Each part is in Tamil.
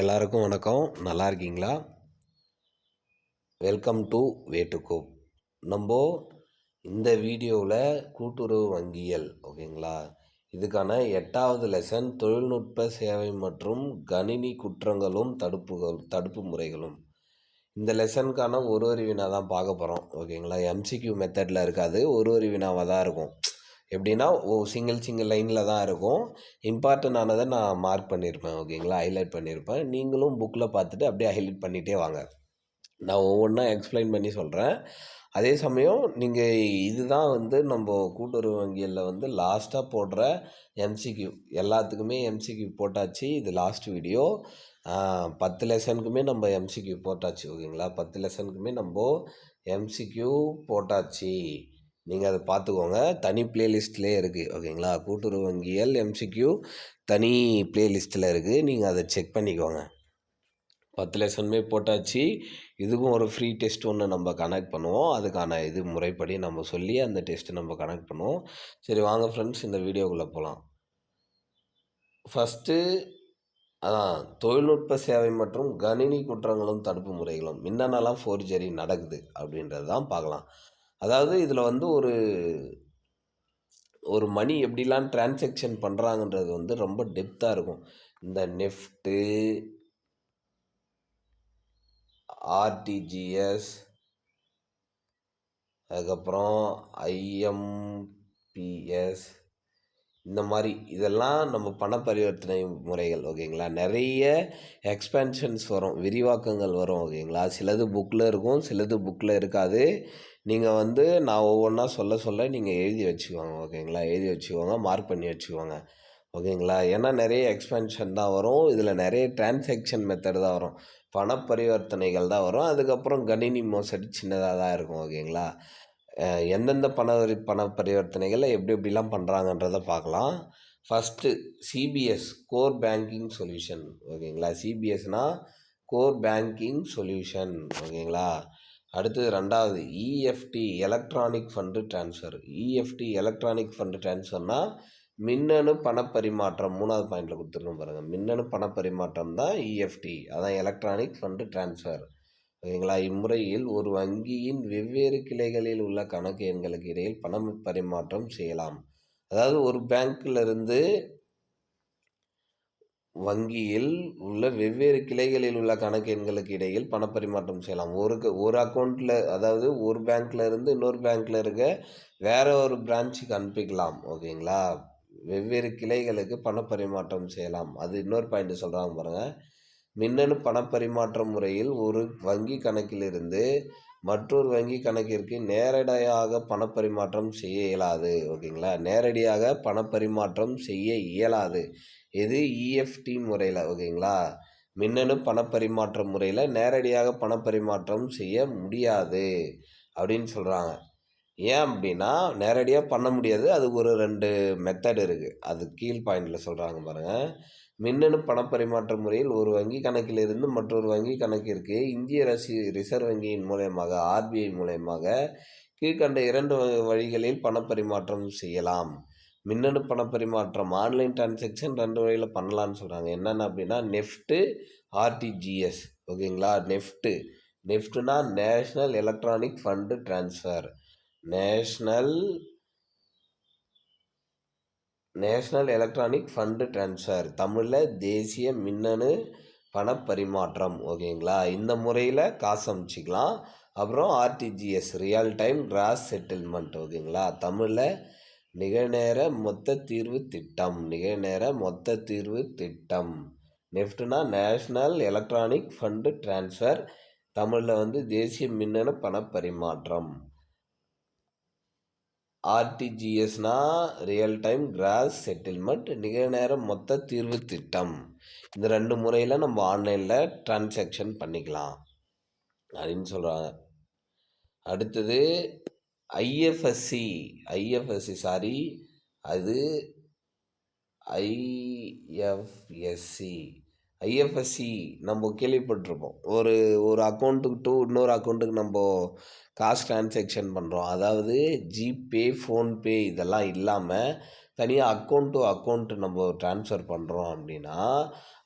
எல்லாருக்கும் வணக்கம். நல்லா இருக்கீங்களா? வெல்கம் டு வே டு கோப் நம்ம இந்த வீடியோவில் கூட்டுறவு வங்கியல் ஓகேங்களா? இதுக்கான எட்டாவது லெசன் தொழில்நுட்ப சேவை மற்றும் கணினி குற்றங்களும் தடுப்புகள் தடுப்பு முறைகளும். இந்த லெசனுக்கான ஒரு ஒரு வினா தான் பார்க்க போகிறோம் ஓகேங்களா? எம்சிக்யூ மெத்தடில் இருக்காது ஒரு ஒரு வினாவாக தான் இருக்கும். எப்படின்னா ஓ சிங்கிள் சிங்கிள் லைனில் தான் இருக்கும். இம்பார்ட்டன்ட் ஆனதை நான் மார்க் பண்ணியிருப்பேன் ஓகேங்களா ஹைலைட் பண்ணியிருப்பேன் நீங்களும் புக்கில் பார்த்துட்டு அப்படியே ஹைலைட் பண்ணிகிட்டே வாங்க. நான் ஒவ்வொன்றா எக்ஸ்பிளைன் பண்ணி சொல்கிறேன் அதே சமயம் நீங்கள் இதுதான் வந்து நம்ம கூட்டுறவு வங்கியில் வந்து லாஸ்ட்டாக போடுற எம்சிக்யூ எல்லாத்துக்குமே எம்சிக்யூ போட்டாச்சு. இது லாஸ்ட் வீடியோ பத்து லெசனுக்குமே நம்ம எம்சிக்யூ போட்டாச்சு ஓகேங்களா பத்து லெசனுக்குமே நம்ம எம்சிக்யூ போட்டாச்சு. நீங்கள் அதை பார்த்துக்கோங்க தனி பிளேலிஸ்ட்லேயே இருக்குது ஓகேங்களா? கூட்டுறவு வங்கியல் எம்சிக்யூ தனி பிளேலிஸ்ட்டில் இருக்குது நீங்கள் அதை செக் பண்ணிக்கோங்க. பத்து லெசனுமே போட்டாச்சு. இதுக்கும் ஒரு ஃப்ரீ டெஸ்ட் ஒன்று நம்ம கனெக்ட் பண்ணுவோம். அதுக்கான இது முறைப்படி நம்ம சொல்லி அந்த டெஸ்ட்டு நம்ம கனெக்ட் பண்ணுவோம். சரி வாங்க ஃப்ரெண்ட்ஸ் இந்த வீடியோக்குள்ளே போகலாம் ஃபஸ்ட்டு அதான் தொழில்நுட்ப சேவை மற்றும் கணினி குற்றங்களும் தடுப்பு முறைகளும். என்னென்னலாம் ஃபோர்ஜரி நடக்குது அப்படின்றது தான் பார்க்கலாம். அதாவது இதில் வந்து ஒரு ஒரு மணி எப்படிலாம் டிரான்சாக்ஷன் பண்ணுறாங்கன்றது வந்து ரொம்ப டெப்த்தாக இருக்கும். இந்த நெஃப்ட்டு ஆர்டிஜிஎஸ் அதுக்கப்புறம் ஐஎம்பிஎஸ் இந்த மாதிரி இதெல்லாம் நம்ம பண பரிவர்த்தனை முறைகள் ஓகேங்களா? நிறைய எக்ஸ்பென்ஷன்ஸ் வரும் விரிவாக்கங்கள் வரும் ஓகேங்களா? சிலது புக்கில் இருக்கும் சிலது புக்கில் இருக்காது. நீங்கள் வந்து நான் ஒவ்வொன்றா சொல்ல சொல்ல நீங்கள் எழுதி வச்சுக்கோங்க ஓகேங்களா? எழுதி வச்சுக்கோங்க மார்க் பண்ணி வச்சுக்கோங்க ஓகேங்களா? ஏன்னா நிறைய எக்ஸ்பென்ஷன் தான் வரும். இதில் நிறைய டிரான்சாக்ஷன் மெத்தட் தான் வரும். பண பரிவர்த்தனைகள் தான் வரும். அதுக்கப்புறம் கணினி மோசடி சின்னதாக தான் இருக்கும் ஓகேங்களா? எந்தெந்த பண பண பரிவர்த்தனைகளை எப்படி எப்படிலாம் பண்ணுறாங்கன்றத பார்க்கலாம் first CBS core banking solution ஓகேங்களா? சிபிஎஸ்னால் கோர் பேங்கிங் சொல்யூஷன் ஓகேங்களா? அடுத்தது ரெண்டாவது EFT electronic fund transfer EFT electronic fund ட்ரான்ஸ்ஃபர்னால் மின்னணு பணப்பரிமாற்றம் மூணாவது பாயிண்டில் கொடுத்துருக்கோம் பாருங்கள் மின்னணு பணப்பரிமாற்றம் தான் இஎஃப்டி அதான் எலக்ட்ரானிக் ஃபண்டு ட்ரான்ஸ்ஃபர் ஓகேங்களா இம்முறையில் ஒரு வங்கியின் வெவ்வேறு கிளைகளில் உள்ள கணக்கு எண்களுக்கு இடையில் பணம் பரிமாற்றம் செய்யலாம். அதாவது ஒரு பேங்க்கிலிருந்து வங்கியில் உள்ள வெவ்வேறு கிளைகளில் உள்ள கணக்கு எண்களுக்கு இடையில் பணப்பரிமாற்றம் செய்யலாம். ஒரு ஒரு அக்கௌண்ட்டில் அதாவது ஒரு பேங்க்கில் இருந்து இன்னொரு பேங்க்கில் இருக்க வேற ஒரு பிரான்ச்சுக்கு அனுப்பிக்கலாம். ஓகேங்களா? வெவ்வேறு கிளைகளுக்கு பணப்பரிமாற்றம் செய்யலாம். அது இன்னொரு பாயிண்ட் சொல்கிறாங்க பாருங்கள் மின்னணு பணப்பரிமாற்ற முறையில் ஒரு வங்கி கணக்கிலிருந்து மற்றொரு வங்கி கணக்கிற்கு நேரடியாக பணப்பரிமாற்றம் செய்ய இயலாது ஓகேங்களா? நேரடியாக பணப்பரிமாற்றம் செய்ய இயலாது. இது இஎஃப்டி முறையில் ஓகேங்களா? மின்னணு பணப்பரிமாற்ற முறையில் நேரடியாக பணப்பரிமாற்றம் செய்ய முடியாது அப்படின்னு சொல்கிறாங்க ஏன் அப்படின்னா நேரடியாக பண்ண முடியாது. அதுக்கு ஒரு ரெண்டு மெத்தட் இருக்குது அது கீழ் பாயிண்டில் சொல்கிறாங்க பாருங்கள் மின்னணு பணப்பரிமாற்ற முறையில் ஒரு வங்கி கணக்கிலிருந்து மற்றொரு வங்கி கணக்கிற்கு இந்திய ரசி ரிசர்வ் வங்கியின் மூலயமாக ஆர்பிஐ மூலயமாக கீழ்கண்ட இரண்டு வழிகளில் பணப்பரிமாற்றம் செய்யலாம். மின்னணு பணப்பரிமாற்றம் ஆன்லைன் டிரான்சாக்ஷன் ரெண்டு வழியில் பண்ணலான்னு சொல்கிறாங்க என்னென்ன அப்படின்னா நெஃப்ட்டு ஆர்டிஜிஎஸ். ஓகேங்களா? NEFT நெஃப்ட்டுனா national electronic fund transfer. National national electronic fund transfer தமிழில் தேசிய மின்னணு பணப்பரிமாற்றம். ஓகேங்களா? இந்த முறையில் காசு அமுச்சிக்கலாம். அப்புறம் RTGS real time gross settlement ஓகேங்களா? தமிழில் நிகழ்நேர மொத்த தீர்வு திட்டம். நிகழ்நேர மொத்த தீர்வு திட்டம். நெஃப்ட்னா நேஷ்னல் எலக்ட்ரானிக் ஃபண்டு ட்ரான்ஸ்ஃபர் தமிழில் வந்து தேசிய மின்னணு பணப்பரிமாற்றம். ஆர்டிஜிஎஸ்னா ரியல் டைம் கிராஸ் செட்டில்மெண்ட் நிகழ்நேர மொத்த தீர்வு திட்டம். இந்த ரெண்டு முறையில் நம்ம ஆன்லைனில் டிரான்சாக்ஷன் பண்ணிக்கலாம். அப்படின்னு சொல்கிறாங்க அடுத்தது ஐஎஃப்எஸ்சி ஐஎஃப்எஸ்சி சாரி அது ஐஎஃப்எஸ்சி ஐஎஃப்எஸ்சி நம்ம கேள்விப்பட்டிருப்போம். ஒரு ஒரு அக்கௌண்ட்டுக்கு டு இன்னொரு அக்கௌண்ட்டுக்கு நம்ம காசு ட்ரான்சாக்ஷன் பண்ணுறோம் அதாவது ஜிபே ஃபோன்பே இதெல்லாம் இல்லாமல் தனியாக அக்கௌண்ட் டு அக்கௌண்ட் நம்ம ட்ரான்ஸ்ஃபர் பண்ணுறோம் அப்படின்னா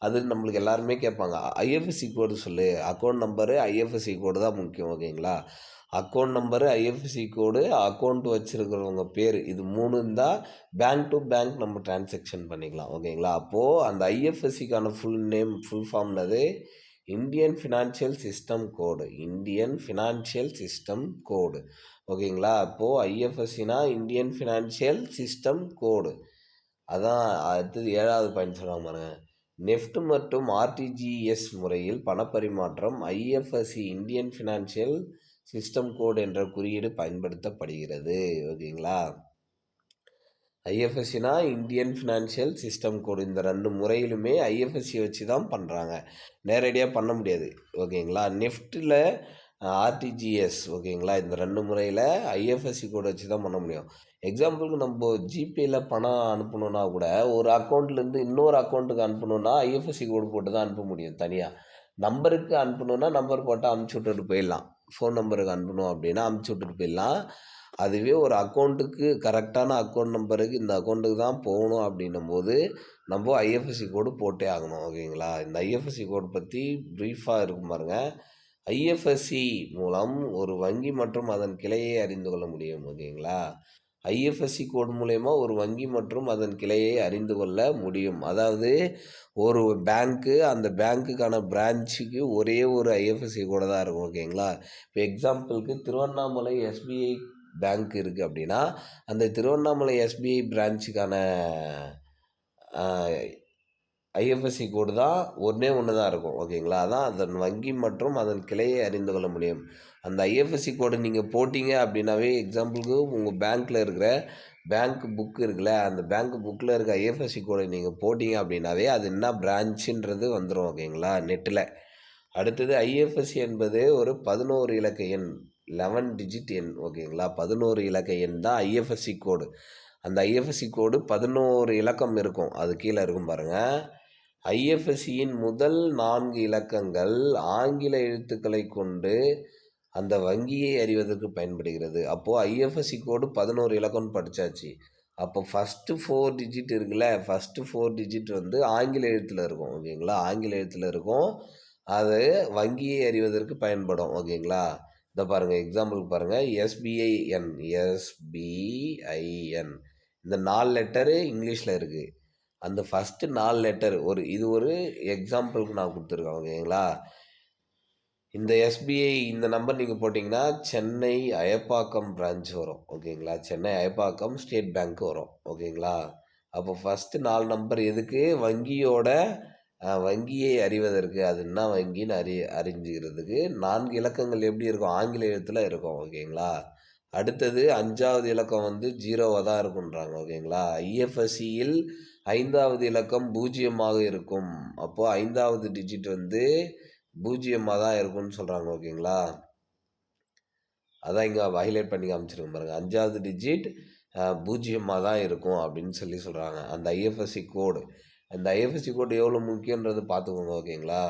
அது நம்மளுக்கு எல்லாருமே கேட்பாங்க. ஐஎஃப்எஸ்சி கோடு சொல்லு. அக்கௌண்ட் நம்பரு ஐஎஃப்எஸ்சி கோடு தான் முக்கியம் ஓகேங்களா account number IFSC code account வச்சுருக்கிறவங்க பேர் இது மூணு இருந்தால் பேங்க் டு பேங்க் நம்ம டிரான்சாக்ஷன் பண்ணிக்கலாம். ஓகேங்களா அப்போது அந்த ஐஎஃப்எஸ்சிக்கான full name full ஃபார்ம்னது Indian financial system code Indian financial system code ஓகேங்களா அப்போது ஐஎஃப்எஸ்சினா இந்தியன் ஃபினான்ஷியல் சிஸ்டம் கோடு அதான் அடுத்தது ஏழாவது பாயிண்ட் சொல்லுவாங்க பாருங்கள் நெஃப்ட் மற்றும் ஆர்டிஜிஎஸ் முறையில் பணப்பரிமாற்றம் IFSC Indian financial system code என்ற குறியீடு பயன்படுத்தப்படுகிறது. ஓகேங்களா? ஐஎஃப்எஸ்சினா இந்தியன் ஃபினான்ஷியல் சிஸ்டம் கோடு இந்த ரெண்டு முறையிலுமே ஐஎஃப்எஸ்சி வச்சு தான் பண்ணுறாங்க நேரடியாக பண்ண முடியாது. ஓகேங்களா? நெஃப்ட்டில் ஆர்டிஜிஎஸ் ஓகேங்களா? இந்த ரெண்டு முறையில் ஐஎஃப்எஸ்சி கோடு வச்சு தான் பண்ண முடியும். எக்ஸாம்பிளுக்கு நம்ம ஜிபேயில் பணம் அனுப்பணுன்னா கூட ஒரு அக்கௌண்ட்லேருந்து இன்னொரு அக்கௌண்ட்டுக்கு அனுப்பணுன்னா ஐஎஃப்எஸ்சி கோடு போட்டு தான் அனுப்ப முடியும் தனியாக நம்பருக்கு அனுப்பணுன்னா நம்பர் போட்டு அனுப்பிச்சி விட்டுட்டு போயிடலாம். ஃபோன் நம்பருக்கு அனுப்பணும் அப்படின்னா அமுச்சு விட்டுட்டு போயிடலாம். அதுவே ஒரு அக்கௌண்ட்டுக்கு கரெக்டான அக்கௌண்ட் நம்பருக்கு இந்த அக்கௌண்ட்டுக்கு தான் போகணும் அப்படின்னும் போது நம்ம ஐஎஃப்எஸ்சி கோடு போட்டே ஆகணும் ஓகேங்களா? இந்த ஐஎஃப்எஸ்சி கோடு பற்றி ப்ரீஃபாக இருக்கும் பாருங்கள் ஐஎஃப்எஸ்சி மூலம் ஒரு வங்கி மற்றும் அதன் கிளையை அறிந்து கொள்ள முடியும் ஓகேங்களா? ஐஎஃப்எஸ்சி கோட் மூலயமா ஒரு வங்கி மற்றும் அதன் கிளையை அறிந்து கொள்ள முடியும். அதாவது ஒரு பேங்க்கு அந்த பேங்க்குக்கான பிரான்ச்சுக்கு ஒரே ஒரு ஐஎஃப்எஸ்சி கோடு தான் இருக்கும் ஓகேங்களா? இப்போ எக்ஸாம்பிளுக்கு திருவண்ணாமலை எஸ்பிஐ பேங்க் இருக்குது அப்படின்னா அந்த திருவண்ணாமலை எஸ்பிஐ பிரான்ச்சுக்கான ஐஎஃப்எஸ்சி கோடு தான் ஒன்றே ஒன்று தான் இருக்கும் ஓகேங்களா? அதான் அதன் வங்கி மற்றும் அதன் கிளையை அறிந்து கொள்ள முடியும். அந்த ஐஎஃப்எஸ்சி கோடை நீங்கள் போட்டிங்க அப்படின்னாவே எக்ஸாம்பிளுக்கு உங்கள் பேங்க்கில் இருக்கிற பேங்க் புக் இருக்குல்ல அந்த பேங்க் புக்கில் இருக்க ஐஎஃப்எஸ்சி கோடை நீங்கள் போட்டிங்க அப்படின்னாவே அது என்ன பிரான்ச்சுன்றது வந்துடும் ஓகேங்களா நெட்டில் அடுத்தது ஐஎஃப்எஸ்சி என்பது ஒரு பதினோரு இலக்க எண் லெவன் டிஜிட் எண் ஓகேங்களா பதினோரு இலக்க எண் தான் ஐஎஃப்எஸ்சி கோடு அந்த ஐஎஃப்எஸ்சி கோடு பதினோரு இலக்கம் இருக்கும் அது கீழே இருக்கும் பாருங்கள் ஐஎஃப்எஸ்சியின் முதல் நான்கு இலக்கங்கள் ஆங்கில எழுத்துக்களை கொண்டு அந்த வங்கியை அறிவதற்கு பயன்படுகிறது. அப்போது ஐஎஃப்எஸ்சி கோடு பதினோரு இலக்கம்னு படித்தாச்சு அப்போ ஃபஸ்ட்டு ஃபோர் டிஜிட் இருக்குல்ல ஃபஸ்ட்டு ஃபோர் டிஜிட் வந்து ஆங்கில எழுத்தில் இருக்கும் ஓகேங்களா ஆங்கில எழுத்தில் இருக்கும். அது வங்கியை அறிவதற்கு பயன்படும் ஓகேங்களா இந்த பாருங்கள் எக்ஸாம்பிளுக்கு பாருங்கள் எஸ்பிஐஎன் எஸ்பிஐஎன் இந்த நாலு லெட்டரு இங்கிலீஷில் இருக்குது அந்த ஃபஸ்ட்டு நாலு லெட்டர் ஒரு இது ஒரு எக்ஸாம்பிளுக்கு நான் கொடுத்துருக்கேன் ஓகேங்களா இந்த எஸ்பிஐ இந்த நம்பர் நீங்கள் போட்டிங்கன்னா சென்னை அயப்பாக்கம் பிரான்ச் வரும். ஓகேங்களா? சென்னை அயப்பாக்கம் ஸ்டேட் பேங்க் வரும். ஓகேங்களா? அப்போ ஃபஸ்ட்டு நாலு நம்பர் எதுக்கு? வங்கியோட வங்கியை அறிவதற்கு. அது என்ன வங்கின்னு அறி அறிஞ்சிக்கிறதுக்கு நான்கு இலக்கங்கள் எப்படி இருக்கும்? ஆங்கில எழுத்தில் இருக்கும். ஓகேங்களா? அடுத்தது அஞ்சாவது இலக்கம் வந்து ஜீரோவாக தான் இருக்குன்றாங்க ஓகேங்களா? ஐஎஃப்எஸ்சியில் ஐந்தாவது இலக்கம் பூஜ்ஜியமாக இருக்கும். அப்போது ஐந்தாவது டிஜிட் வந்து பூஜ்ஜியமாக தான் இருக்கும்னு சொல்கிறாங்க ஓகேங்களா? அதான் இங்கே ஹைலைட் பண்ணி காமிச்சிருக்கேன் பாருங்கள் அஞ்சாவது டிஜிட் பூஜ்ஜியமாக தான் இருக்கும் அப்படின்னு சொல்லி சொல்கிறாங்க அந்த ஐஎஃப்எஸ்சி கோடு அந்த ஐஎஃப்எஸ்சி கோடு எவ்வளோ முக்கியன்றது பார்த்துக்கோங்க ஓகேங்களா?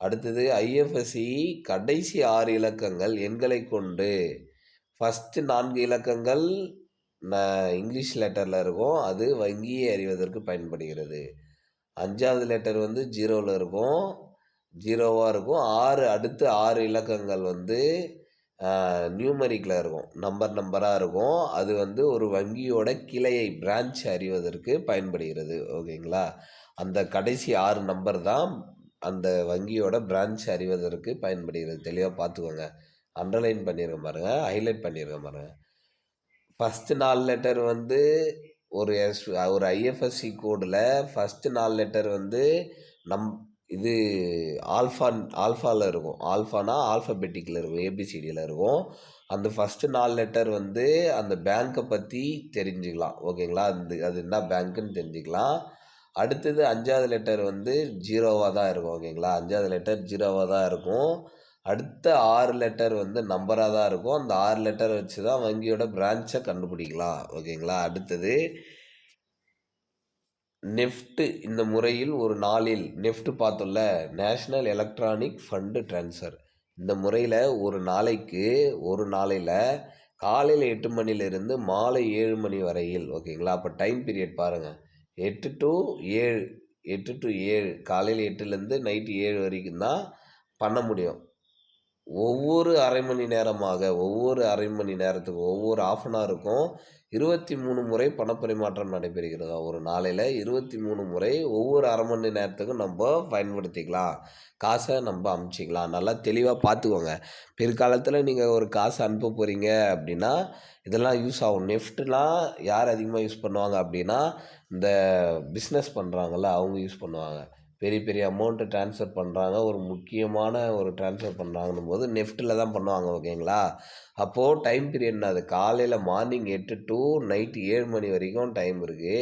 அடுத்தது ஐஎஃப்எஸ்சி கடைசி ஆறு இலக்கங்கள் எண்களை கொண்டு. ஃபஸ்ட்டு நான்கு இலக்கங்கள் ந இங்கிலீஷ் லெட்டரில் இருக்கும். அது வங்கியை அறிவதற்கு பயன்படுகிறது. அஞ்சாவது லெட்டர் வந்து ஜீரோவில் இருக்கும். ஜீரோவாக இருக்கும். ஆறு அடுத்து ஆறு இலக்கங்கள் வந்து நியூமரிக்கில் இருக்கும். நம்பர் நம்பராக இருக்கும். அது வந்து ஒரு வங்கியோட கிளையை பிரான்ச் அறிவதற்கு பயன்படுகிறது. ஓகேங்களா? அந்த கடைசி ஆறு நம்பர் தான் அந்த வங்கியோட பிரான்ச் அறிவதற்கு பயன்படுகிறது. தெளிவாக பார்த்துக்கோங்க. அண்டர்லைன் பண்ணியிருக்க பாருங்கள் ஹைலைட் பண்ணியிருக்க பாருங்கள் ஃபஸ்ட்டு நாலு லெட்டர் வந்து ஒரு எஸ் ஒரு ஐஎஃப்எஸ்சி கோடில் ஃபஸ்ட்டு நாலு லெட்டர் வந்து நம் இது ஆல்ஃபா ஆல்ஃபாவில் இருக்கும். ஆல்ஃபானா ஆல்ஃபபெட்டிக்கில் இருக்கும். ஏபிசிடியில் இருக்கும். அந்த ஃபஸ்ட்டு நாலு லெட்டர் வந்து அந்த பேங்க்கை பற்றி தெரிஞ்சுக்கலாம். ஓகேங்களா? அந்த அது என்ன பேங்க்குன்னு தெரிஞ்சுக்கலாம். அடுத்தது அஞ்சாவது லெட்டர் வந்து ஜீரோவாக தான் இருக்கும். ஓகேங்களா? அஞ்சாவது லெட்டர் ஜீரோவாக தான் இருக்கும். அடுத்த ஆறு லெட்டர் வந்து நம்பராக தான் இருக்கும். அந்த ஆறு லெட்டர் வச்சு தான் வங்கியோட பிரான்ச்சை கண்டுபிடிக்கலாம். ஓகேங்களா? அடுத்தது நெஃப்ட்டு இந்த முறையில் ஒரு நாளில் நெஃப்ட் பார்த்தோம்ல நேஷ்னல் எலக்ட்ரானிக் ஃபண்டு ட்ரான்ஸ்ஃபர். இந்த முறையில் ஒரு நாளைக்கு ஒரு நாளையில் காலையில் எட்டு மணிலேருந்து மாலை ஏழு மணி வரையில் ஓகேங்களா? அப்போ டைம் பீரியட் பாருங்கள் எட்டு டு ஏழு எட்டு டு ஏழு காலையில் எட்டுலேருந்து நைட்டு ஏழு வரைக்கும் தான் பண்ண முடியும். ஒவ்வொரு அரை மணி நேரமாக ஒவ்வொரு அரை மணி நேரத்துக்கு ஒவ்வொரு ஆஃப் அன் ஹவருக்கும் இருபத்தி மூணு முறை பணப்பரிமாற்றம் நடைபெறுகிறது? ஒரு நாளையில் இருபத்தி மூணு முறை ஒவ்வொரு அரை மணி நேரத்துக்கும் நம்ம பயன்படுத்திக்கலாம். காசை நம்ம அமுச்சிக்கலாம். நல்லா தெளிவாக பார்த்துக்கோங்க பிற்காலத்தில் நீங்கள் ஒரு காசு அனுப்ப போகிறீங்க அப்படின்னா இதெல்லாம் யூஸ் ஆகும். நெஃப்ட்லாம் யார் அதிகமாக யூஸ் பண்ணுவாங்க அப்படின்னா இந்த பிஸ்னஸ் பண்ணுறாங்கல்ல அவங்க யூஸ் பண்ணுவாங்க. பெரிய பெரிய அமௌண்ட்டை ட்ரான்ஸ்ஃபர் பண்ணுறாங்க ஒரு முக்கியமான ஒரு ட்ரான்ஸ்ஃபர் பண்ணுறாங்கன்னும் போது நெஃப்ட்டில் தான் பண்ணுவாங்க ஓகேங்களா? அப்போது டைம் பீரியட் அது காலையில் மார்னிங் எட்டு டு நைட்டு ஏழு மணி வரைக்கும் டைம் இருக்குது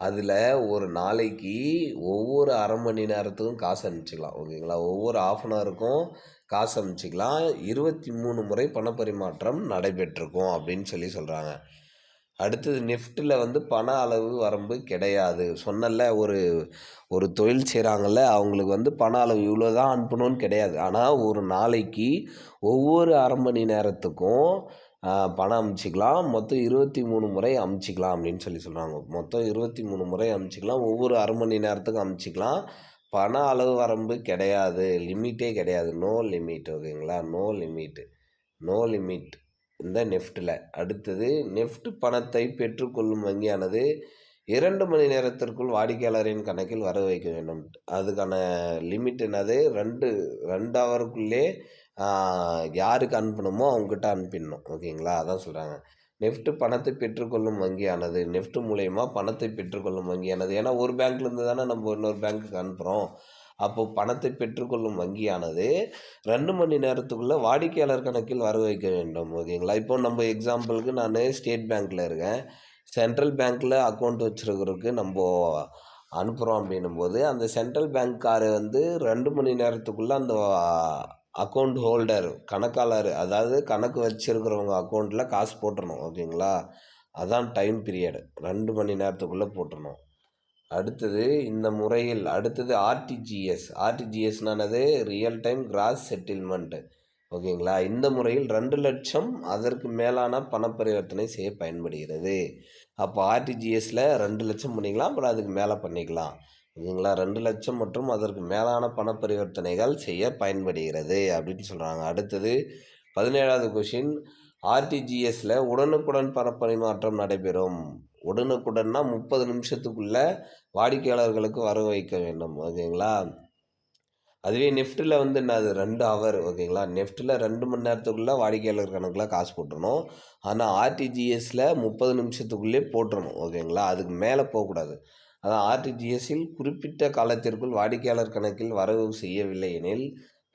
அதில் ஒரு நாளைக்கு ஒவ்வொரு அரை மணி நேரத்துக்கும் காசு அனுப்பிச்சிக்கலாம் ஓகேங்களா? ஒவ்வொரு ஆஃப் அன் ஹவருக்கும் காசு அனுப்பிச்சிக்கலாம். இருபத்தி மூணு முறை பணப்பரிமாற்றம் நடைபெற்றிருக்கும் அப்படின்னு சொல்லி சொல்கிறாங்க அடுத்தது நெஃப்ட்டில் வந்து பண அளவு வரம்பு கிடையாது. சொன்னல ஒரு ஒரு தொழில் செய்கிறாங்கல்ல அவங்களுக்கு வந்து பண அளவு இவ்வளோ தான் அனுப்பணும்னு கிடையாது. ஆனால் ஒரு நாளைக்கு ஒவ்வொரு அரை மணி நேரத்துக்கும் பணம் அமுச்சிக்கலாம். மொத்தம் இருபத்தி மூணு முறை அமுச்சிக்கலாம் அப்படின்னு சொல்லி சொல்கிறாங்க மொத்தம் இருபத்தி மூணு முறை அமுச்சிக்கலாம். ஒவ்வொரு அரை மணி நேரத்துக்கும் அமுச்சிக்கலாம். பண அளவு வரம்பு கிடையாது. லிமிட்டே கிடையாது. நோ லிமிட் ஓகேங்களா? No limit. No limit. இந்த நெஃப்ட்டில் அடுத்தது நெஃப்ட் பணத்தை பெற்றுக்கொள்ளும் வங்கியானது இரண்டு மணி நேரத்திற்குள் வாடிக்கையாளரின் கணக்கில் வர வைக்க வேண்டும். அதுக்கான லிமிட் என்னது? ரெண்டு ரெண்டு ஹவருக்குள்ளே யாருக்கு அனுப்பணுமோ அவங்ககிட்ட அனுப்பிடணும். ஓகேங்களா? அதான் சொல்கிறாங்க நெஃப்ட் பணத்தை பெற்றுக்கொள்ளும் வங்கியானது நெஃப்ட் மூலயமா பணத்தை பெற்றுக்கொள்ளும் வங்கியானது. ஏன்னா ஒரு பேங்க்லேருந்து தானே நம்ம இன்னொரு பேங்க்குக்கு அனுப்புகிறோம் அப்போது பணத்தை பெற்றுக்கொள்ளும் வங்கியானது ரெண்டு மணி நேரத்துக்குள்ளே வாடிக்கையாளர் கணக்கில் வர வைக்க வேண்டும் ஓகேங்களா? இப்போ நம்ம எக்ஸாம்பிளுக்கு நான் ஸ்டேட் பேங்க்கில் இருக்கேன். சென்ட்ரல் பேங்க்கில் அக்கௌண்ட் வச்சுருக்கிறதுக்கு நம்ம அனுப்புகிறோம் அப்படின்னும் போது அந்த சென்ட்ரல் பேங்க்காரு வந்து ரெண்டு மணி நேரத்துக்குள்ளே அந்த அக்கௌண்ட் ஹோல்டர் கணக்காளர் அதாவது கணக்கு வச்சுருக்கிறவங்க அக்கௌண்ட்டில் காசு போட்டுடணும் ஓகேங்களா? அதான் டைம் பீரியட். ரெண்டு மணி நேரத்துக்குள்ளே போட்டுடணும் அடுத்தது இந்த முறையில் அடுத்தது ஆர்டிஜிஎஸ் ஆர்டிஜிஎஸ்னானது ரியல் டைம் கிராஸ் செட்டில்மெண்ட்டு ஓகேங்களா? இந்த முறையில் ரெண்டு லட்சம் அதற்கு மேலான பணப்பரிவர்த்தனை செய்ய பயன்படுகிறது. அப்போ ஆர்டிஜிஎஸில் ரெண்டு லட்சம் பண்ணிக்கலாம் அப்புறம் அதுக்கு மேலே பண்ணிக்கலாம். ஓகேங்களா? ரெண்டு லட்சம் மற்றும் அதற்கு மேலான பணப்பரிவர்த்தனைகள் செய்ய பயன்படுகிறது அப்படின்னு சொல்கிறாங்க அடுத்தது பதினேழாவது கொஷின் ஆர்டிஜிஎஸில் உடனுக்குடன் பணப்பரிமாற்றம் நடைபெறும். உடனுக்குடன்னா முப்பது நிமிஷத்துக்குள்ளே வாடிக்கையாளர்களுக்கு வர வைக்க வேண்டும் ஓகேங்களா? அதுவே நெஃப்ட்டில் வந்து என்னது ரெண்டு ஹவர் ஓகேங்களா? நெஃப்ட்டில் ரெண்டு மணி நேரத்துக்குள்ளே வாடிக்கையாளர் கணக்கில் காசு போட்டுடணும் ஆனால் ஆர்டிஜிஎஸில் முப்பது நிமிஷத்துக்குள்ளே போட்டுருணும் ஓகேங்களா? அதுக்கு மேலே போகக்கூடாது. அதான் ஆர்டிஜிஎஸில் குறிப்பிட்ட காலத்திற்குள் வாடிக்கையாளர் கணக்கில் வரவு செய்யவில்லை எனில்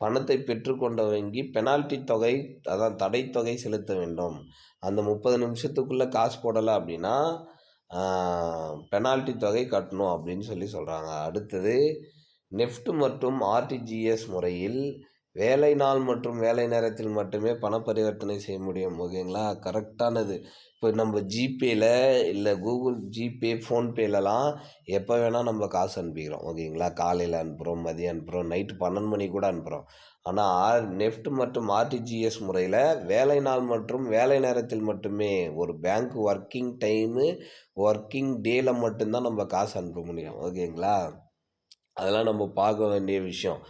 பணத்தை பெற்றுக்கொண்ட வங்கி பெனால்ட்டி தொகை அதான் தடை தொகை செலுத்த வேண்டும். அந்த முப்பது நிமிஷத்துக்குள்ளே காசு போடலை அப்படின்னா பெனால்ட்டி தொகை கட்டணும் அப்படின்னு சொல்லி சொல்கிறாங்க அடுத்தது நெஃப்ட் மற்றும் ஆர்டிஜிஎஸ் முறையில் வேலை நாள் மற்றும் வேலை நேரத்தில் மட்டுமே பண பரிவர்த்தனை செய்ய முடியும் ஓகேங்களா? கரெக்டானது இப்போ நம்ம ஜிபேயில் இல்லை கூகுள் ஜிபே ஃபோன்பேலலாம் எப்போ வேணால் நம்ம காசு அனுப்பிக்கிறோம் ஓகேங்களா? காலையில் அனுப்புகிறோம் மதியம் அனுப்புகிறோம் நைட்டு பன்னெண்டு மணி கூட அனுப்புகிறோம் ஆனால் ஆர் நெஃப்ட் மற்றும் ஆர்டிஜிஎஸ் முறையில் வேலை நாள் மற்றும் வேலை நேரத்தில் மட்டுமே ஒரு பேங்க் ஒர்க்கிங் டைமு ஒர்க்கிங் டேயில் மட்டும்தான் நம்ம காசு அனுப்ப முடியும். ஓகேங்களா அதெல்லாம் நம்ம பார்க்க வேண்டிய விஷயம்.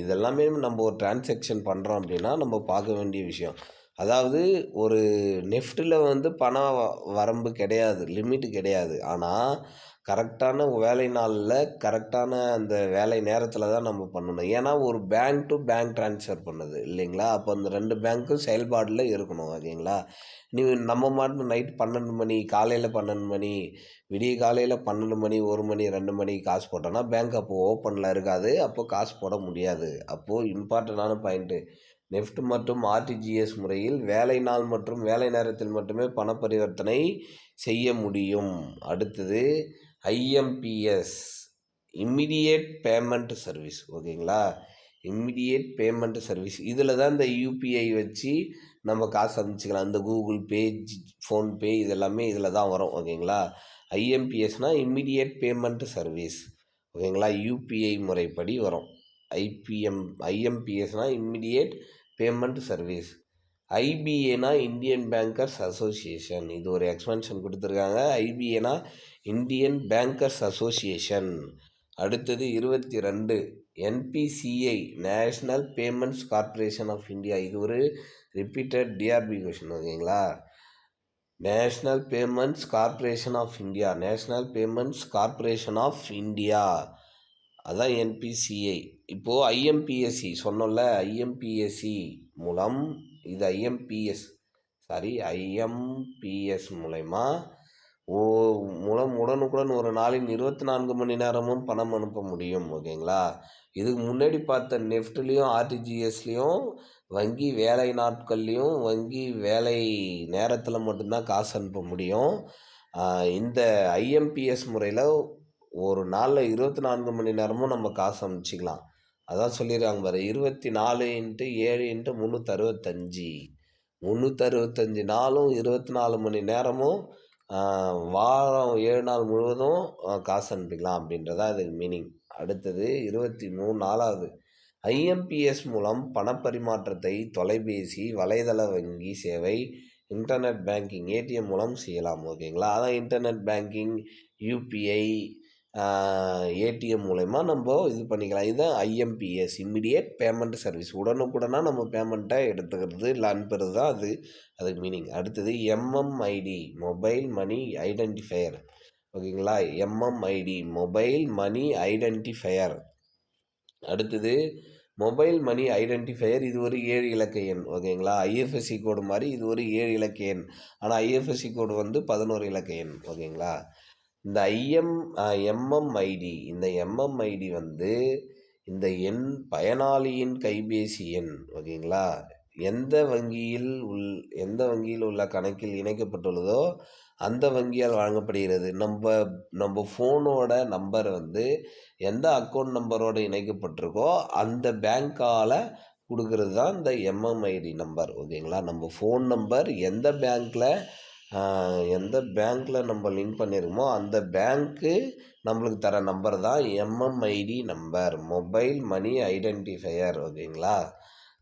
இதெல்லாமே நம்ம ஒரு டிரான்சாக்ஷன் பண்ணுறோம் அப்படின்னா நம்ம பார்க்க வேண்டிய விஷயம். அதாவது ஒரு நெஃப்ட்டில் வந்து பண வரம்பு கிடையாது லிமிட்டு கிடையாது. ஆனால் கரெக்டான வேலை நாளில் கரெக்டான அந்த வேலை நேரத்தில் தான் நம்ம பண்ணணும். ஏன்னா ஒரு பேங்க் டு பேங்க் ட்ரான்ஸ்ஃபர் பண்ணுது இல்லைங்களா? அப்போ அந்த ரெண்டு பேங்க்கும் செயல்பாடில் இருக்கணும் ஓகேங்களா? நீ நம்ம மாட்டு நைட் பன்னெண்டு மணி காலையில் பன்னெண்டு மணி விடிய காலையில் பன்னெண்டு மணி ஒரு மணி ரெண்டு மணி காசு போட்டோன்னா பேங்க் அப்போது ஓப்பனில் இருக்காது அப்போது காசு போட முடியாது. அப்போது இம்பார்ட்டண்டான பாயிண்ட்டு நெஃப்ட் மற்றும் ஆர்டிஜிஎஸ் முறையில் வேலை நாள் மற்றும் வேலை நேரத்தில் மட்டுமே பண பரிவர்த்தனை செய்ய முடியும். அடுத்தது ஐஎம்பிஎஸ் இம்மிடியேட் பேமெண்ட் சர்வீஸ் ஓகேங்களா இம்மிடியேட் பேமெண்ட் சர்வீஸ் இதில் தான் இந்த யூபிஐ வச்சு நம்ம காசு அனுப்பிச்சிக்கலாம். இந்த கூகுள் பே ஃபோன்பே இதெல்லாமே இதில் தான் வரும் ஓகேங்களா ஐஎம்பிஎஸ்னால் இம்மிடியேட் பேமெண்ட் சர்வீஸ் ஓகேங்களா யூபிஐ முறைப்படி வரும். ஐபிஎம் ஐஎம்பிஎஸ்னால் இம்மிடியேட் பேமெண்ட் சர்வீஸ் ஐபிஏனா இந்தியன் பேங்கர்ஸ் அசோசியேஷன் இது ஒரு எக்ஸ்பென்ஷன் கொடுத்துருக்காங்க. ஐபிஏனா இந்தியன் பேங்கர்ஸ் அசோசியேஷன் அடுத்தது இருபத்தி ரெண்டு NPCI national payments corporation of India இது ஒரு ரிப்பீட்டட் டிஆர்பி கொஷின் ஓகேங்களா? National payments corporation of India national payments corporation of India அதான் என்பிசிஐ இப்போது ஐஎம்பிஎஸ்சி சொன்னோம்ல ஐஎம்பிஎஸ்சி மூலம் இது ஐஎம்பிஎஸ் சாரி ஐஎம்பிஎஸ் மூலயமா ஓ மூலம் உடனுக்குடன் ஒரு நாளின் இருபத்தி நான்கு மணி நேரமும் பணம் அனுப்ப முடியும் ஓகேங்களா? இதுக்கு முன்னாடி பார்த்த நெஃப்ட்லேயும் ஆர்டிஜிஎஸ்லேயும் வங்கி வேலை நாட்கள்லேயும் வங்கி வேலை நேரத்தில் மட்டும்தான் காசு அனுப்ப முடியும். இந்த ஐஎம்பிஎஸ் முறையில் ஒரு நாளில் இருபத்தி நான்கு மணி நேரமும் நம்ம காசு அனுப்பிச்சிக்கலாம். அதான் சொல்லிடுறாங்க பாரு இருபத்தி நாலு இன்ட்டு ஏழு இன்ட்டு முந்நூற்றி அறுபத்தஞ்சி முந்நூற்றி நாளும் இருபத்தி நாலு மணி நேரமும் வாரம் ஏழு நாள் முழுவதும் காசு அனுப்பிக்கலாம் அப்படின்றதா அதுக்கு மீனிங் அடுத்தது இருபத்தி மூணு நாலாவது ஐஎம்பிஎஸ் மூலம் பணப்பரிமாற்றத்தை தொலைபேசி வலைதள வங்கி சேவை இன்டர்நெட் பேங்கிங் ஏடிஎம் மூலம் செய்யலாம் ஓகேங்களா? அதான் இன்டர்நெட் பேங்கிங் யூபிஐ ஏடிஎம் மூலயமா நம்ம இது பண்ணிக்கலாம். இதுதான் ஐஎம்பிஎஸ் இம்மிடியேட் பேமெண்ட் சர்வீஸ் உடனுக்குடனாக நம்ம பேமெண்ட்டை எடுத்துக்கிறது இல்லை அனுப்புறது தான் அது. அதுக்கு மீனிங் அடுத்தது எம்எம்ஐடி மொபைல் மணி ஐடென்டிஃபையர் ஓகேங்களா? எம்எம்ஐடி மொபைல் மணி ஐடென்டிஃபையர் அடுத்தது மொபைல் மணி ஐடென்டிஃபையர் இது ஒரு ஏழு இலக்க எண். ஓகேங்களா? ஐஎஃப்எஸ்சி கோடு மாதிரி இது ஒரு ஏழு இலக்க எண். ஆனால் ஐஎஃப்எஸ்சி கோடு வந்து பதினோரு இலக்க எண். ஓகேங்களா? இந்த ஐஎம் எம்எம்ஐடி இந்த எம்எம்ஐடி வந்து இந்த எண் பயனாளியின் கைபேசி எண் ஓகேங்களா? எந்த வங்கியில் உள் எந்த வங்கியில் உள்ள கணக்கில் இணைக்கப்பட்டுள்ளதோ அந்த வங்கியால் வழங்கப்படுகிறது. நம்ம நம்ம ஃபோனோட நம்பர் வந்து எந்த அக்கௌண்ட் நம்பரோடு இணைக்கப்பட்டிருக்கோ அந்த பேங்க்கால் கொடுக்கறது தான் இந்த எம்எம்ஐடி நம்பர் ஓகேங்களா? நம்ம ஃபோன் நம்பர் எந்த பேங்க்கில் எந்த பேங்க்கில் நம்ம லிங்க் பண்ணியிருக்கோமோ அந்த பேங்க்கு நம்மளுக்கு தர நம்பர் தான் MMID number. Mobile money identifier ஓகேங்களா?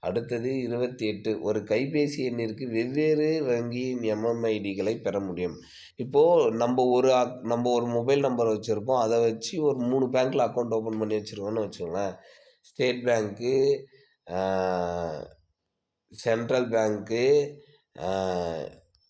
அடுத்தது இருபத்தி எட்டு ஒரு கைபேசி எண்ணிற்கு வெவ்வேறு வங்கியின் எம்எம்ஐடிகளை பெற முடியும். இப்போது நம்ம ஒரு அக் நம்ம ஒரு மொபைல் நம்பர் வச்சுருப்போம். அதை வச்சு ஒரு மூணு பேங்க்கில் அக்கௌண்ட் ஓப்பன் பண்ணி வச்சுருக்கோன்னு வச்சுக்கோங்களேன். State bank central bank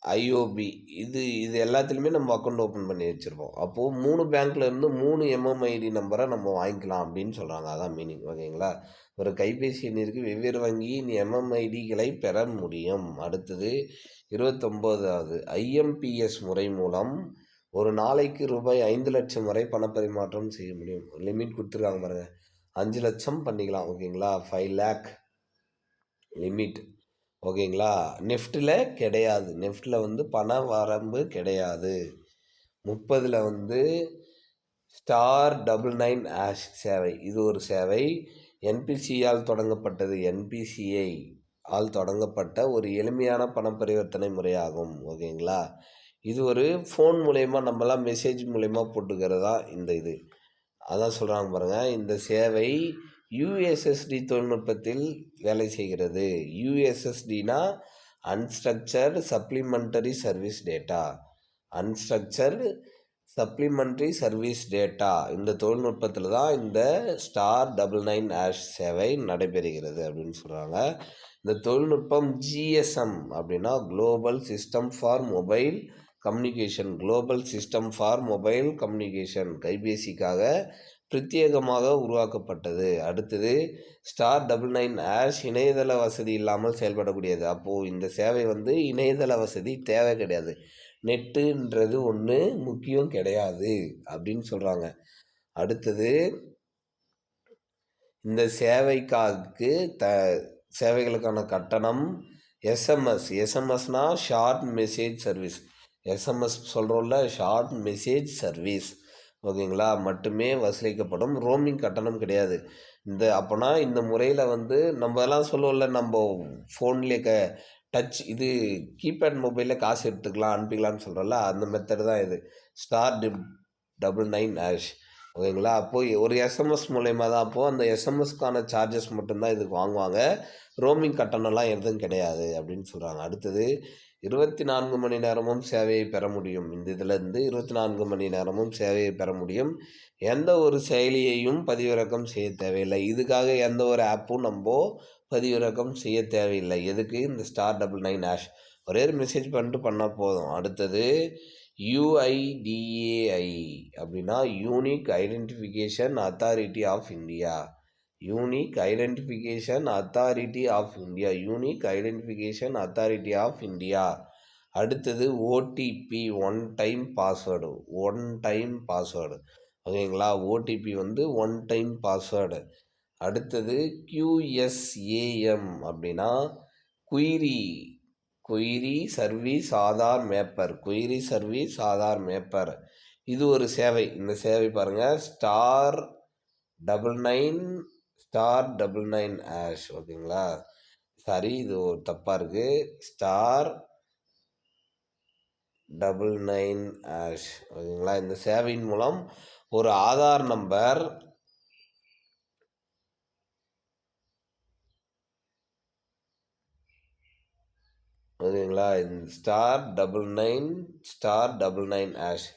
IOB இது இது எல்லாத்துலேயுமே நம்ம அக்கௌண்ட் ஓப்பன் பண்ணி வச்சுருப்போம். அப்போது மூணு பேங்க்ல இருந்து மூணு எம்எம்ஐடி நம்பரை நம்ம வாங்கிக்கலாம் அப்படின்னு சொல்கிறாங்க அதான் மீனிங் ஓகேங்களா? ஒரு கைபேசி எண்ணிற்கு வெவ்வேறு வங்கியின் எம்எம்ஐடிகளை பெற முடியும். அடுத்தது இருபத்தொம்போதாவது ஐஎம்பிஎஸ் முறை மூலம் ஒரு நாளைக்கு ரூபாய் ஐந்து லட்சம் வரை பணப்பரிமாற்றம் செய்ய முடியும். லிமிட் கொடுத்துருக்காங்க பாருங்கள் அஞ்சு லட்சம் பண்ணிக்கலாம் ஓகேங்களா? Five lakh limit. ஓகேங்களா? நெஃப்ட்டில் கிடையாது. நெஃப்ட்டில் வந்து பண வரம்பு கிடையாது. முப்பதில் வந்து ஸ்டார் டபுள் நைன் ஆஷ் சேவை. இது ஒரு சேவை. என்பிசியால் தொடங்கப்பட்டது. என்பிசிஐ ஆல் தொடங்கப்பட்ட ஒரு எளிமையான பண பரிவர்த்தனை முறையாகும். ஓகேங்களா? இது ஒரு ஃபோன் மூலயமா நம்மலாம் மெசேஜ் மூலயமா போட்டுக்கிறதா இந்த இது. அதான் சொல்கிறாங்க பாருங்கள் இந்த சேவை யூஎஸ்எஸ்டி தொழில்நுட்பத்தில் வேலை செய்கிறது. யூஎஸ்எஸ்டினா unstructured supplementary service data unstructured supplementary service data இந்த தொழில்நுட்பத்தில் தான் இந்த ஸ்டார் டபுள் நைன் ஆஷ் சேவை நடைபெறுகிறது அப்படின்னு சொல்கிறாங்க இந்த தொழில்நுட்பம் ஜிஎஸ்எம் அப்படின்னா global system for mobile communication global system for mobile communication கைபேசிக்காக பிரத்யேகமாக உருவாக்கப்பட்டது. அடுத்தது ஸ்டார் டபுள் நைன் ஆஷ் இணையதள வசதி இல்லாமல் செயல்படக்கூடியது. அப்போது இந்த சேவை வந்து இணையதள வசதி தேவை கிடையாது. நெட்டுன்றது ஒன்று முக்கியம் கிடையாது அப்படின்னு சொல்கிறாங்க அடுத்தது இந்த சேவைக்காக்கு த சேவைகளுக்கான கட்டணம் எஸ்எம்எஸ். எஸ்எம்எஸ்னால் ஷார்ட் மெசேஜ் சர்வீஸ். எஸ்எம்எஸ் சொல்கிறோம்ல ஷார்ட் மெசேஜ் சர்வீஸ். ஓகேங்களா? மட்டுமே வசூலிக்கப்படும். ரோமிங் கட்டணம் கிடையாது. இந்த அப்போனா இந்த முறையில் வந்து நம்ம எல்லாம் சொல்லுவோம்ல நம்ம ஃபோன்லேயே க டச் இது கீபேட் மொபைலில் காசு எடுத்துக்கலாம் அனுப்பிக்கலாம்னு சொல்கிறோம்ல அந்த மெத்தட் தான் இது. ஸ்டார் டிப் டபுள் நைன் ஆஷ் ஓகேங்களா? அப்போ ஒரு எஸ்எம்எஸ் மூலயமா தான் அப்போது அந்த எஸ்எம்எஸ்க்கான சார்ஜஸ் மட்டும்தான் இதுக்கு வாங்குவாங்க. ரோமிங் கட்டணம்லாம் எதுவும் கிடையாது அப்படின்னு சொல்கிறாங்க அடுத்தது 24 மணி நேரமும் சேவையை பெற முடியும். இந்த இதுலேருந்து இருபத்தி நான்கு மணி நேரமும் சேவையை பெற முடியும். எந்த ஒரு செயலியையும் பதிவிறக்கம் செய்ய தேவையில்லை. இதுக்காக எந்த ஒரு ஆப்பும் நம்ம பதிவிறக்கம் செய்ய தேவையில்லை. எதுக்கு? இந்த ஸ்டார் டபுள் நைன் ஆஷ் ஒரே ஒரு மெசேஜ் பண்ணிட்டு பண்ணால் போதும். அடுத்தது யுஐடிஏஐ அப்படின்னா unique identification authority of India. Unique identification authority of India. Unique identification authority of India. அடுத்தது OTP one time password. One time password. ஓகேங்களா? ஓடிபி வந்து ஒன் டைம் பாஸ்வேர்டு. அடுத்தது கியூஎஸ்ஏஎம் அப்படின்னா query query service Aadhaar mapper. Query service Aadhaar mapper. இது ஒரு சேவை. இந்த சேவை பாருங்கள் star double nine star double nine hash ஓகேங்களா? சாரி இது ஒரு தப்பாக இருக்குது ஸ்டார் டபுள் நைன் ஆஷ் ஓகேங்களா? இந்த சேவையின் மூலம் ஒரு ஆதார் நம்பர் ஓகேங்களா? இந்த star double nine star double nine hash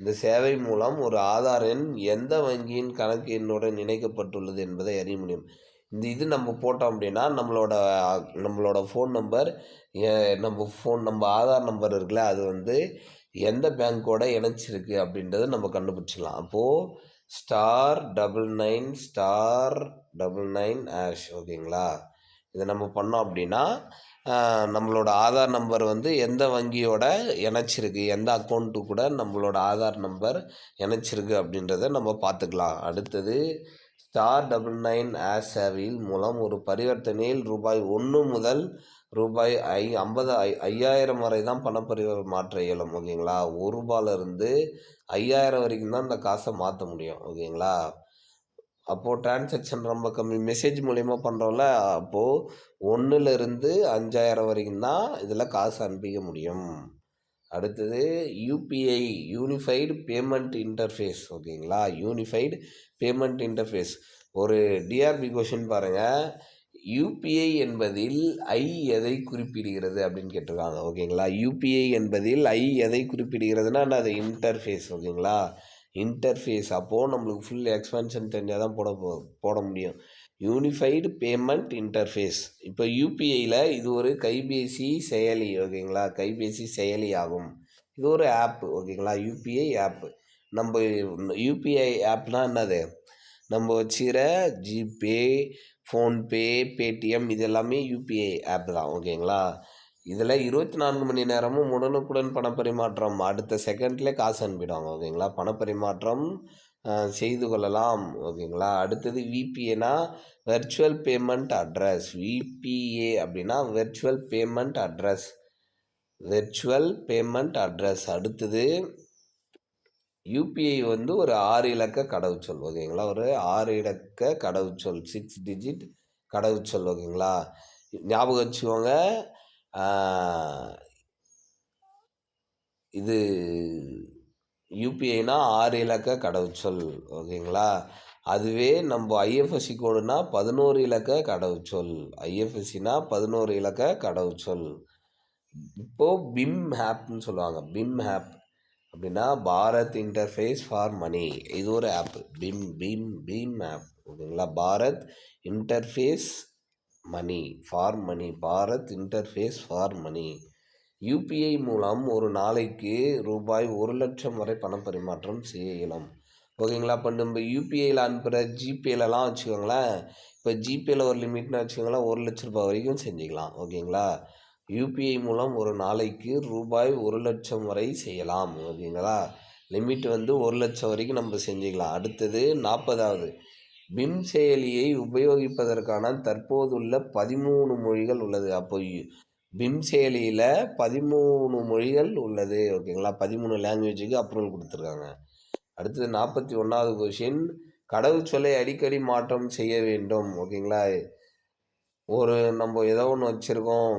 இந்த சேவை மூலம் ஒரு ஆதார் எண் எந்த வங்கியின் கணக்கு எண்ணுடன் இணைக்கப்பட்டுள்ளது என்பதை அறிய முடியும். இந்த இது நம்ம போட்டோம் அப்படின்னா நம்மளோட நம்மளோட ஃபோன் நம்பர் நம்ம ஃபோன் நம்ம ஆதார் நம்பர் இருக்குல்ல அது வந்து எந்த பேங்க்கோட இணைச்சிருக்கு அப்படின்றத நம்ம கண்டுபிடிச்சிக்கலாம். அப்போது star double nine star double nine hash ஓகேங்களா? இதை நம்ம பண்ணோம் அப்படின்னா, நம்மளோட ஆதார் நம்பர் வந்து எந்த வங்கியோட இணைச்சிருக்கு, எந்த அக்கௌண்ட்டு கூட நம்மளோட ஆதார் நம்பர் இணைச்சிருக்கு அப்படின்றத நம்ம பார்த்துக்கலாம். அடுத்தது ஸ்டார் டபுள் நைன் ஆஸ் சேவையில் மூலம் ஒரு பரிவர்த்தனையில் ரூபாய் ஒன்று முதல் ரூபாய் ஐ 50 ஐ 5000 வரை தான் பண மாற்ற இயலும். ஓகேங்களா? ஒரு 1 இருந்து 5000 வரைக்கும் தான் இந்த காசை மாற்ற முடியும். ஓகேங்களா? அப்போது டிரான்சாக்ஷன் ரொம்ப கம்மி. மெசேஜ் மூலிமா பண்ணுறோம்ல அப்போது ஒன்றுலேருந்து அஞ்சாயிரம் வரைக்கும் தான் இதில் காசு அனுப்பிக்க முடியும். அடுத்தது யூபிஐ யூனிஃபைடு பேமெண்ட் இன்டர்ஃபேஸ் ஓகேங்களா? யூனிஃபைடு பேமெண்ட் இன்டர்ஃபேஸ் ஒரு டிஆர்பி கொஷின் பாருங்கள் யூபிஐ என்பதில் ஐ எதை குறிப்பிடுகிறது அப்படின்னு கேட்டிருக்காங்க. ஓகேங்களா? யூபிஐ என்பதில் ஐ எதை குறிப்பிடுகிறதுன்னா அது இன்டர்ஃபேஸ் ஓகேங்களா? இன்டர்ஃபேஸ் அப்போது நம்மளுக்கு ஃபுல் எக்ஸ்பென்ஷன் தெரிஞ்சால் தான் போட போ போட முடியும். யூனிஃபைடு பேமெண்ட் இன்டர்ஃபேஸ் இப்போ யூபிஐயில் இது ஒரு கைபேசி செயலி ஓகேங்களா? கைபேசி செயலி ஆகும். இது ஒரு ஆப் ஓகேங்களா? UPI app. நம்ம யூபிஐ ஆப்னால் என்னது? நம்ம வச்சுக்கிற ஜிபே, ஃபோன்பே, பேடிஎம் இது எல்லாமே யூபிஐ ஆப் தான் ஓகேங்களா? இதில் இருபத்தி நான்கு மணி நேரமும் உடனுக்குடன் பணப்பரிமாற்றம் அடுத்த செகண்ட்லேயே காசு அனுப்பிடுவாங்க. ஓகேங்களா? பணப்பரிமாற்றம் செய்து கொள்ளலாம். ஓகேங்களா? அடுத்தது விபிஏனா வெர்ச்சுவல் பேமெண்ட் அட்ரஸ். விபிஏ அப்படின்னா virtual payment address. Virtual payment address. அடுத்தது யூபிஐ வந்து ஒரு ஆறு இலக்க கடவுச்சொல். ஓகேங்களா? ஒரு ஆறு இலக்க கடவுச்சொல். சிக்ஸ் டிஜிட் கடவுச்சொல். ஓகேங்களா? ஞாபகம் வச்சுக்கோங்க. இது யூபிஐனா ஆறு இலக்க கடவுச்சொல். ஓகேங்களா? அதுவே நம்ம ஐஎஃப்எஸ்சி கோடுனா 11 இலக்க கடவுச்சொல். ஐஎஃப்எஸ்சினா 11 இலக்க கடவுச்சொல். இப்போது பிம் ஆப்ன்னு சொல்லுவாங்க. பிம் ஆப் அப்படின்னா பாரத் இன்டர்ஃபேஸ் ஃபார் மணி இது ஒரு app. Pym beam beam app ஓகேங்களா? Bharat interface money for money Bharat interface for money UPI மூலம் ஒரு நாளைக்கு ரூபாய் ஒரு லட்சம் வரை பண பரிமாற்றம் செய்ய இயலும். ஓகேங்களா? இப்போ நம்ம யூபிஐயில் அனுப்புகிற ஜிபேலலாம் வச்சுக்கோங்களேன். இப்போ ஜிபேயில் ஒரு லிமிட்னு வச்சுக்கோங்களேன் ஒரு லட்ச ரூபாய் வரைக்கும் செஞ்சுக்கலாம். ஓகேங்களா? யுபிஐ மூலம் ஒரு நாளைக்கு ரூபாய் ஒரு லட்சம் வரை செய்யலாம். ஓகேங்களா? லிமிட் வந்து ஒரு லட்சம் வரைக்கும் நம்ம செஞ்சுக்கலாம். அடுத்தது 40வது பிம் செயலியை உபயோகிப்பதற்கான தற்போதுள்ள 13 மொழிகள் உள்ளது. அப்போ பிம் செயலியில் பதிமூணு மொழிகள் உள்ளது. ஓகேங்களா? 13 லாங்குவேஜுக்கு அப்ரூவல் கொடுத்துருக்காங்க அடுத்தது நாற்பத்தி ஒன்றாவது கொஷின் கடவுச்சொல்லை அடிக்கடி மாற்றம் செய்ய வேண்டும். ஓகேங்களா? ஒரு நம்ம ஏதோ ஒன்று வச்சுருக்கோம்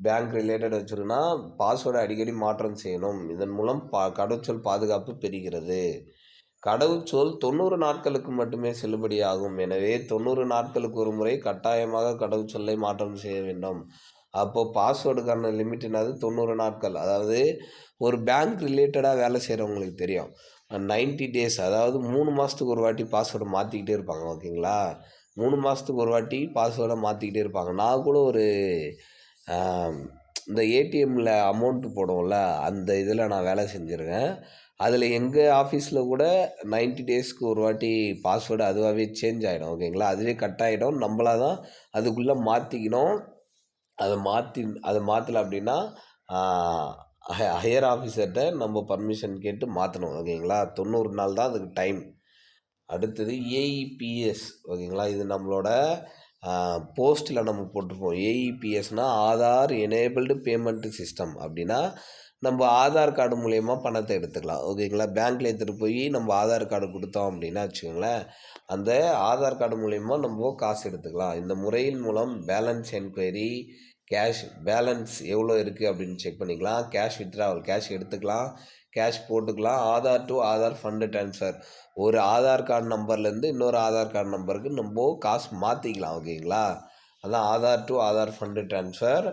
பேங்க் ரிலேட்டட் வச்சுருக்கோன்னா பாஸ்வேர்டை அடிக்கடி மாற்றம் செய்யணும். இதன் மூலம் பா கடவுச்சொல் பாதுகாப்பு பெறுகிறது. கடவுச்சொல் தொண்ணூறு நாட்களுக்கு மட்டுமே செல்லுபடியாகும். எனவே தொண்ணூறு நாட்களுக்கு ஒரு முறை கட்டாயமாக கடவுச்சொல்லை மாற்றம் செய்ய வேண்டும். அப்போ பாஸ்வேர்டுக்கான லிமிட் என்னது? தொண்ணூறு நாட்கள். அதாவது ஒரு பேங்க் ரிலேட்டடாக வேலை செய்கிறவங்களுக்கு தெரியும். நைன்ட்டி டேஸ் அதாவது மூணு மாதத்துக்கு ஒரு வாட்டி பாஸ்வேர்டு மாற்றிக்கிட்டே இருப்பாங்க ஓகேங்களா? மூணு மாதத்துக்கு ஒரு வாட்டி பாஸ்வேர்டை மாற்றிக்கிட்டே இருப்பாங்க. நான் கூட ஒரு இந்த ஏடிஎம்மில் அமௌண்ட்டு போடுவோம்ல அந்த இதில் நான் வேலை செஞ்சுருக்கேன். அதில் எங்கள் ஆஃபீஸில் கூட 90 டேஸ்க்கு ஒரு வாட்டி பாஸ்வேர்டு அதுவாகவே சேஞ்ச் ஆகிடும் ஓகேங்களா அதுவே கட் ஆகிடும் நம்மளாக தான் அதுக்குள்ளே மாற்றிக்கணும் அதை மாற்றி அதை மாற்றலை அப்படின்னா ஹையர் ஆஃபீஸர்கிட்ட நம்ம பர்மிஷன் கேட்டு மாற்றணும் ஓகேங்களா தொண்ணூறு நாள் தான் அதுக்கு டைம் அடுத்தது ஏஇபிஎஸ் ஓகேங்களா இது நம்மளோட போஸ்ட்டில் நம்ம போட்டிருப்போம். ஏஇபிஎஸ்னால் ஆதார் எனேபிள்டு பேமெண்ட் சிஸ்டம் அப்படின்னா நம்ம ஆதார் கார்டு மூலயமா பணத்தை எடுத்துக்கலாம். ஓகேங்களா? பேங்க்கில் எடுத்துகிட்டு போய் நம்ம ஆதார் கார்டு கொடுத்தோம் அப்படின்னா வச்சுக்கோங்களேன் அந்த ஆதார் கார்டு மூலயமா நம்ம காசு எடுத்துக்கலாம். இந்த முறையின் மூலம் பேலன்ஸ் என்கொயரி கேஷ் பேலன்ஸ் எவ்வளோ இருக்குது அப்படின்னு செக் பண்ணிக்கலாம். கேஷ் வித்ராவல் கேஷ் எடுத்துக்கலாம். கேஷ் போட்டுக்கலாம். Aadhaar to Aadhaar fund transfer ஒரு ஆதார் கார்டு நம்பர்லேருந்து இன்னொரு ஆதார் கார்டு நம்பருக்கு நம்ம காசு மாற்றிக்கலாம் ஓகேங்களா? அதான் Aadhaar to Aadhaar fund transfer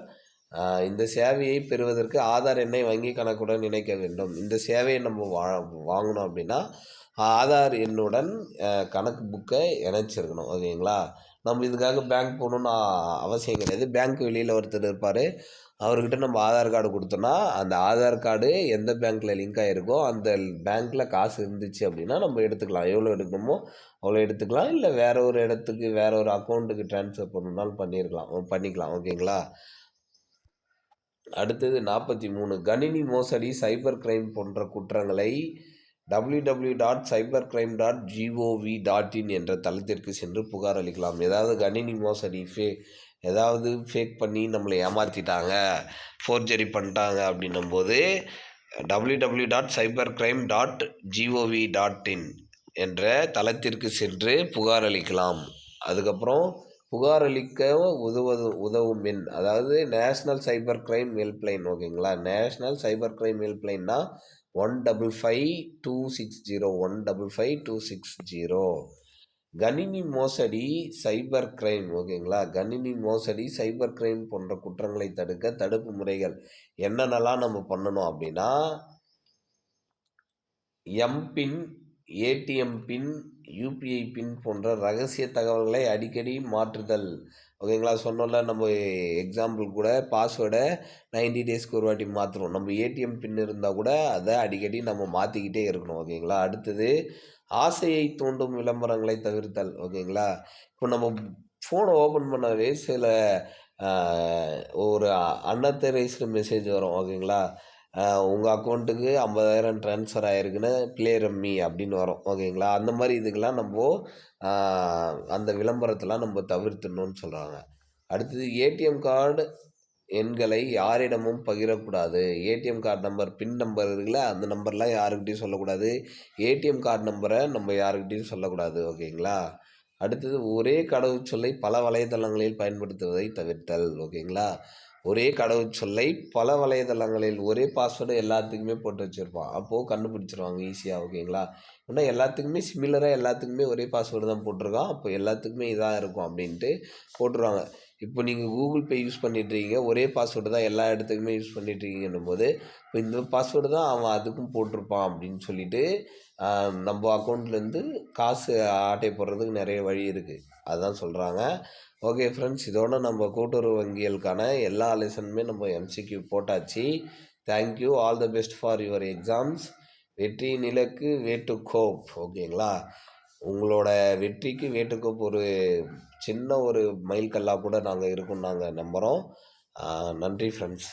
இந்த சேவையை பெறுவதற்கு ஆதார் எண்ணை வங்கி கணக்குடன் இணைக்க வேண்டும். இந்த சேவையை நம்ம வா வாங்கணும் அப்படின்னா ஆதார் எண்ணுடன் கணக்கு புக்கை இணைச்சிருக்கணும். ஓகேங்களா? நம்ம இதுக்காக பேங்க் போகணுன்னு அவசியம் கிடையாது. பேங்க் வெளியில் ஒருத்தர் இருப்பார். அவர்கிட்ட நம்ம ஆதார் கார்டு கொடுத்தோன்னா அந்த ஆதார் கார்டு எந்த பேங்க்கில் லிங்க் ஆகிருக்கோ அந்த பேங்க்கில் காசு இருந்துச்சு அப்படின்னா நம்ம எடுத்துக்கலாம். எவ்வளோ எடுக்கணுமோ அவ்வளோ எடுத்துக்கலாம். இல்லை வேற ஒரு இடத்துக்கு வேற ஒரு அக்கௌண்ட்டுக்கு ட்ரான்ஸ்ஃபர் பண்ணணுன்னாலும் பண்ணியிருக்கலாம் பண்ணிக்கலாம். ஓகேங்களா? அடுத்தது நாற்பத்தி மூணு. கணினி மோசடி சைபர் கிரைம் போன்ற குற்றங்களை W W dot cyber crime dot G O V dot in என்ற தளத்திற்கு சென்று புகார் அளிக்கலாம். ஏதாவது கணினி மோசடி ஃபே ஏதாவது ஃபேக் பண்ணி நம்மளை ஏமாற்றிட்டாங்க ஃபோர்ஜரி பண்ணிட்டாங்க அப்படின்னும் போது www.cybercrime.gov.in dot cyber crime dot G O V dot in என்ற தளத்திற்கு சென்று புகார் அளிக்கலாம். அதுக்கப்புறம் புகார் அளிக்க உதவது உதவும் எண் அதாவது நேஷ்னல் சைபர் கிரைம் ஹெல்ப்லைன் ஓகேங்களா? National cyber crime ஹெல்ப்லைன்னா one double five two six zero one double five two six zero. கணினி மோசடி சைபர் கிரைம் ஓகேங்களா? கணினி மோசடி சைபர் கிரைம் போன்ற குற்றங்களை தடுக்க தடுப்பு முறைகள் என்னென்னலாம் நம்ம பண்ணணும் அப்படின்னா MPIN ATM PIN UPI PIN போன்ற ரகசிய தகவல்களை அடிக்கடி மாற்றுதல். ஓகேங்களா? சொன்னோம்ல நம்ம எக்ஸாம்பிள் கூட பாஸ்வேர்டை 90 டேஸ்க்கு ஒரு வாட்டி மாற்றுறோம் நம்ம ஏடிஎம் பின் இருந்தால் கூட அதை அடிக்கடி நம்ம மாற்றிக்கிட்டே இருக்கணும். ஓகேங்களா? அடுத்தது ஆசையை தூண்டும் விளம்பரங்களை தவிர்த்தல். ஓகேங்களா? இப்போ நம்ம ஃபோனை ஓப்பன் பண்ணவே சில ஒரு ஒரு அன்னத்தரைஸ்டு மெசேஜ் வரும். ஓகேங்களா? உங்கள் அக்கௌண்ட்டுக்கு ஐம்பதாயிரம் ட்ரான்ஸ்ஃபர் ஆகிருக்குன்னு ப்ளே ரம்மி அப்படின்னு வரும். ஓகேங்களா? அந்த மாதிரி இதுக்கெல்லாம் நம்ம அந்த விளம்பரத்தெலாம் நம்ம தவிர்த்துடணும்னு சொல்கிறாங்க அடுத்தது ஏடிஎம் கார்டு எண்களை யாரிடமும் பகிரக்கூடாது. ATM card number PIN number இருக்குல்ல அந்த நம்பர்லாம் யாருக்கிட்டையும் சொல்லக்கூடாது. ஏடிஎம் கார்டு நம்பரை நம்ம யாருக்கிட்டையும் சொல்லக்கூடாது. ஓகேங்களா? அடுத்தது ஒரே கடவுச்சொல்லை பல வலைதளங்களில் பயன்படுத்துவதை தவிர்த்தல். ஓகேங்களா? ஒரே கடவுச்சொல்லை பல வலைதளங்களில் ஒரே பாஸ்வேர்டு எல்லாத்துக்குமே போட்டு வச்சுருப்பான். அப்போது கண்டுபிடிச்சிருவாங்க ஈஸியாக ஓகேங்களா ஏன்னா எல்லாத்துக்குமே சிமிலராக எல்லாத்துக்குமே ஒரே பாஸ்வேர்டு தான் போட்டிருக்கான். அப்போ எல்லாத்துக்குமே இதாக இருக்கும் அப்படின்ட்டு போட்டுருவாங்க. இப்போ நீங்கள் கூகுள் பே யூஸ் பண்ணிட்டுருக்கீங்க ஒரே பாஸ்வேர்டு தான் எல்லா இடத்துக்குமே யூஸ் பண்ணிட்டுருக்கீங்கன்னும் போது இப்போ இந்த பாஸ்வேர்டு தான் அவன் அதுக்கும் போட்டிருப்பான் அப்படின்னு சொல்லிட்டு நம்ம அக்கௌண்ட்லேருந்து காசு ஆட்டை போடுறதுக்கு நிறைய வழி இருக்குது அதுதான் சொல்கிறாங்க ஓகே ஃப்ரெண்ட்ஸ் இதோட நம்ம கூட்டுறவு வங்கிகளுக்கான எல்லா லெசனுமே நம்ம எம்சிக்யூ போட்டாச்சு. Thank you all the best for your exams வெற்றி நிலக்கு வேட்டு கோப் ஓகேங்களா உங்களோட வெற்றிக்கு வேட்டுக்கோப் ஒரு சின்ன ஒரு மைல்கல்லாக கூட நாங்கள் இருக்கோம் நாங்கள் நம்புகிறோம் நன்றி ஃப்ரெண்ட்ஸ்